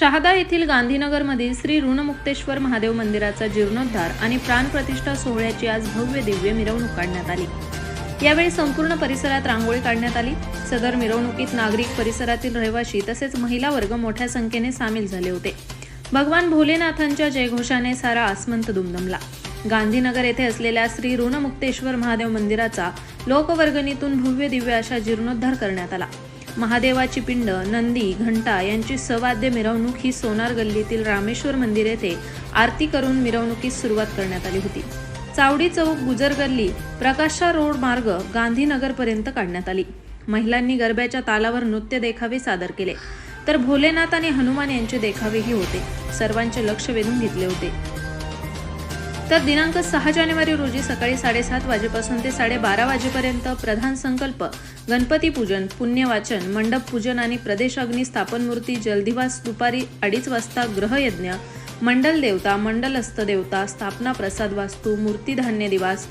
शहादा येथील गांधीनगरमधील श्री ऋणमुक्तेश्वर महादेव मंदिराचा जीर्णोद्धार आणि प्राणप्रतिष्ठा सोहळ्याची आज भव्य दिव्य मिरवणूक काढण्यात आली. यावेळी संपूर्ण परिसरात रांगोळी काढण्यात आली. सदर मिरवणुकीत नागरिक परिसरातील रहिवासी तसेच महिला वर्ग मोठ्या संख्येने सामील झाले होते. भगवान भोलेनाथांच्या जयघोषाने सारा आसमंत दुमदमला. गांधीनगर येथे असलेल्या श्री ऋणमुक्तेश्वर महादेव मंदिराचा लोकवर्गणीतून भव्य दिव्य अशा जीर्णोद्धार करण्यात आला. महादेवाची पिंड नंदी घंटा यांची सवाद्य मिरवणूक ही सोनार गल्लीतील रामेश्वर मंदिर येथे आरती करून मिरवणुकीस सुरुवात करण्यात आली होती. चावडी चौक गुजर गल्ली प्रकाशा रोड मार्ग गांधीनगरपर्यंत काढण्यात आली. महिलांनी गरब्याच्या तालावर नृत्य देखावे सादर केले. तर भोलेनाथ आणि हनुमान यांचे देखावेही होते. सर्वांचे लक्ष वेधून घेतले होते. तर दिनांक सहा जानेवारी रोजी सकाळी साडेसात वाजेपासून ते साडेबारा वाजेपर्यंत प्रधान संकल्प गणपती पूजन पुण्यवाचन मंडप पूजन आणि प्रदेशाग्नी स्थापन मूर्ती जलदिवास दुपारी अडीच वाजता ग्रहयज्ञ मंडल देवता मंडल देवता स्थापना प्रसाद वास्तू मूर्तीधान्य दिवास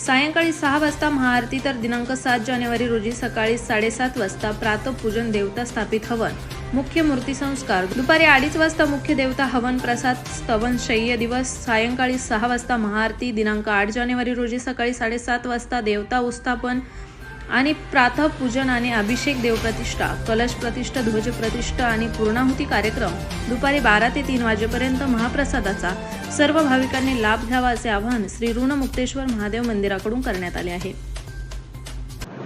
सायंकाळी सहा वाजता महाआरती तर दिनांक सात जानेवारी रोजी सकाळी साडेसात वाजता प्रातपूजन देवता स्थापित हवन. मुख्य मूर्ती संस्कार. दुपारी अडीच वाजता मुख्य देवता हवन प्रसाद स्तवन शय्य दिवस. सायंकाळी सहा वाजता महाआरती दिनांक आठ जानेवारी रोजी सकाळी साडेसात वाजता देवता उत्स्थापन आणि प्रातः पूजन आणि अभिषेक देवप्रतिष्ठा कलश प्रतिष्ठा ध्वज प्रतिष्ठा आणि पूर्णाहुती कार्यक्रम दुपारी बारा ते तीन वाजेपर्यंत महाप्रसादाचा सर्व भाविकांनी लाभ घ्यावा असे आवाहन श्री ऋणमुक्तेश्वर महादेव मंदिराकडून करण्यात आले आहे.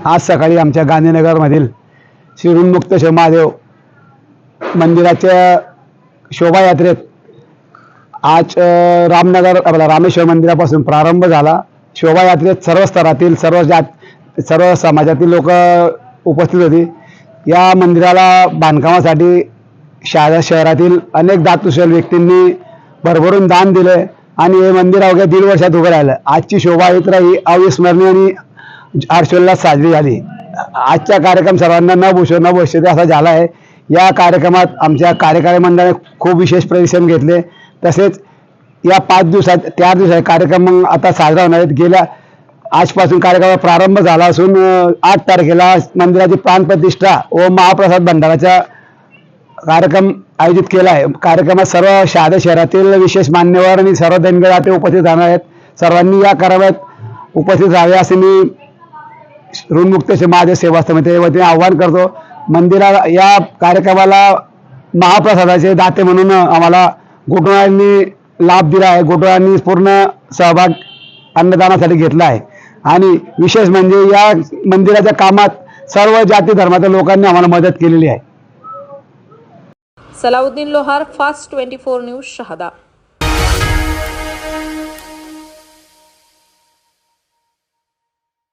आज सकाळी आमच्या गांधीनगरमधील श्रीरुन्मुक्तेश्वर महादेव मंदिराच्या शोभायात्रेत आज रामनगर आपला रामेश्वर मंदिरापासून प्रारंभ झाला. शोभायात्रेत सर्व स्तरातील सर्व जात सर्व समाजातील लोक उपस्थित होती. या मंदिराला बांधकामासाठी शहा शहरातील अनेक दातकुशल व्यक्तींनी भरभरून दान दिले आणि हे मंदिर अवघ्या दीड वर्षात उभं राहिलं. आजची शोभायात्रा ही अविस्मरणीय आणि हर्षोल्लास साजरी झाली. आजचा कार्यक्रम सर्वांना न भूषो न भविष्यते असा झाला आहे. या कार्यक्रमात आमच्या कार्यकारी मंडळाने खूप विशेष परिश्रम घेतले. तसेच या पाच दिवसात चार दिवसात कार्यक्रम आता साजरा होणार आहेत. गेल्या आजपासून कार्यक्रमाचा प्रारंभ झाला असून आठ तारखेला मंदिराची प्राणप्रतिष्ठा व महाप्रसाद भंडाराचा कार्यक्रम आयोजित केला आहे. कार्यक्रमात सर्व शहादा शहरातील विशेष मान्यवर आणि सर्व धनगराते उपस्थित राहणार आहेत. सर्वांनी या कार्यक्रमात उपस्थित राहावे असे मी ऋणमुक्त महादेव सेवा समितीच्या वतीने आव्हान करतो. मंदिराला या कार्यक्रमाला महाप्रसादाचे दाते म्हणून आम्हाला गोटोळांनी लाभ दिला आहे. गोटोळांनी पूर्ण सहभाग अन्नदानासाठी घेतला आहे. आणि विशेष म्हणजे या मंदिराच्या कामात सर्व जाती धर्माच्या लोकांनी आम्हाला मदत केलेली आहे. Salauddin Lohar fast twenty four news Shahada.